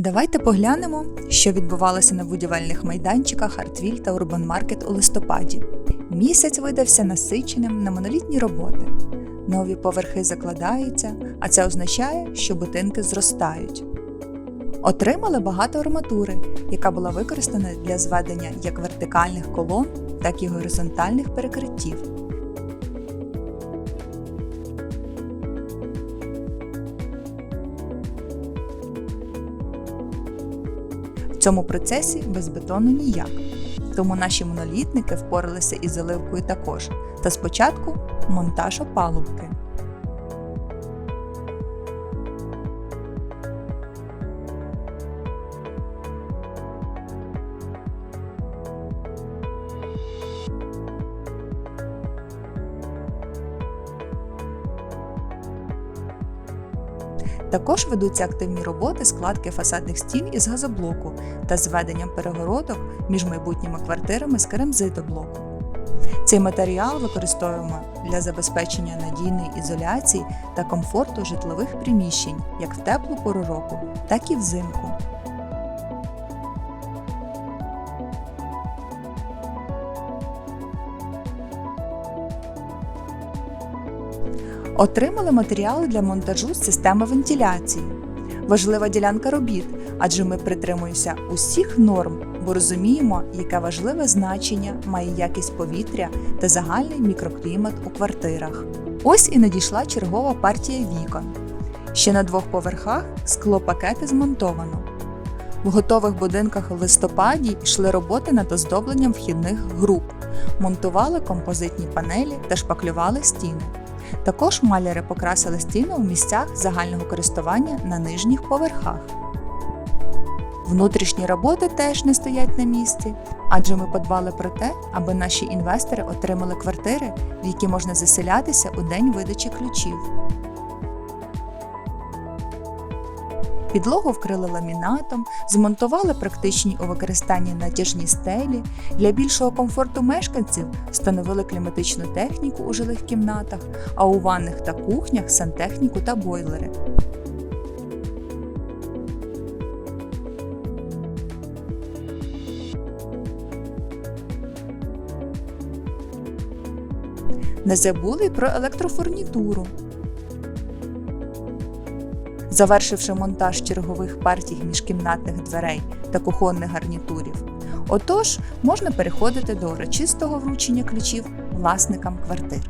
Давайте поглянемо, що відбувалося на будівельних майданчиках Артвіль та Урбан Маркет у листопаді. Місяць видався насиченим на монолітні роботи. Нові поверхи закладаються, а це означає, що будинки зростають. Отримали багато арматури, яка була використана для зведення як вертикальних колон, так і горизонтальних перекриттів. В цьому процесі без бетону ніяк. Тому наші монолітники впоралися із заливкою також. Та спочатку монтаж опалубки. Також ведуться активні роботи складки фасадних стін із газоблоку та зведенням перегородок між майбутніми квартирами з керамзитоблоку. Цей матеріал використовуємо для забезпечення надійної ізоляції та комфорту житлових приміщень як в теплу пору року, так і взимку. Отримали матеріали для монтажу системи вентиляції. Важлива ділянка робіт, адже ми притримуємося усіх норм, бо розуміємо, яке важливе значення має якість повітря та загальний мікроклімат у квартирах. Ось і надійшла чергова партія вікон. Ще на двох поверхах склопакети змонтовано. В готових будинках в листопаді йшли роботи над оздобленням вхідних груп, монтували композитні панелі та шпаклювали стіни. Також маляри покрасили стіни у місцях загального користування на нижніх поверхах. Внутрішні роботи теж не стоять на місці, адже ми подбали про те, аби наші інвестори отримали квартири, в які можна заселятися у день видачі ключів. Підлогу вкрили ламінатом, змонтували практичні у використанні натяжні стелі. Для більшого комфорту мешканців встановили кліматичну техніку у жилих кімнатах, а у ванних та кухнях сантехніку та бойлери. Не забули й про електрофурнітуру. Завершивши монтаж чергових партій міжкімнатних дверей та кухонних гарнітурів. Отож, можна переходити до урочистого вручення ключів власникам квартир.